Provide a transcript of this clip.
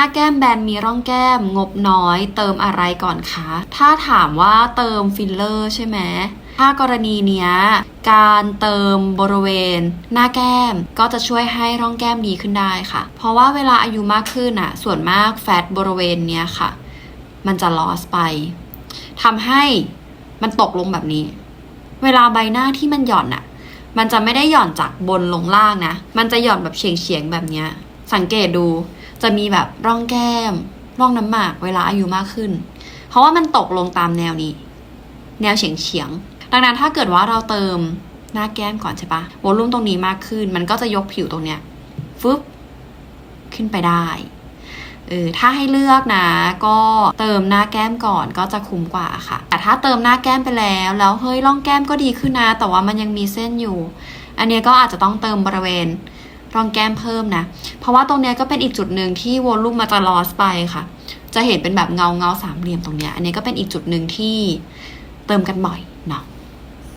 หน้าแก้มแบนมีร่องแก้มงบน้อย เติมอะไรก่อนคะ ถ้าถามว่าเติมฟิลเลอร์ใช่ไหมถ้ากรณีเนี้ยการเติมบริเวณ หน้าแก้มก็จะช่วยให้ร่องแก้มดีขึ้นได้ค่ะ เพราะว่าเวลาอายุมากขึ้นอะส่วนมากแฟตบริเวณเนี้ยค่ะ มันจะลอสไปทำให้มันตกลงแบบนี้ เวลาใบหน้าที่มันหย่อนอะมันจะไม่ได้หย่อนจากบนลงล่างนะ มันจะหย่อนแบบเฉียงเฉียงๆแบบเนี้ย สังเกตดู จะมีแบบร่องแก้ม ร่องน้ำหมากเวลาอายุมากขึ้น เพราะว่ามันตกลงตามแนวนี้ แนวเฉียงเฉียง ดังนั้นถ้าเกิดว่าเราเติมหน้าแก้มก่อนใช่ปะวอลลุ่มตรงนี้มากขึ้น มันก็จะยกผิวตรงเนี้ยฟึบขึ้นไปได้เออถ้าให้เลือกนะก็เติมหน้าแก้มก่อนก็จะคุ้มกว่าค่ะ แต่ถ้าเติมหน้าแก้มไปแล้ว แล้วเฮ้ยร่องแก้มก็ดีขึ้นนะ แต่ว่ามันยังมีเส้นอยู่ อันเนี้ยก็อาจจะต้องเติมบริเวณ รองแก้มเพิ่มนะ เพราะว่าตรงเนี้ยก็เป็นอีกจุดหนึ่งที่วอลลุ่มมันจะลอสไปค่ะ จะเห็นเป็นแบบเงาเงาสามเหลี่ยมตรงเนี้ย อันนี้ก็เป็นอีกจุดหนึ่งที่เติมกันบ่อยเนาะ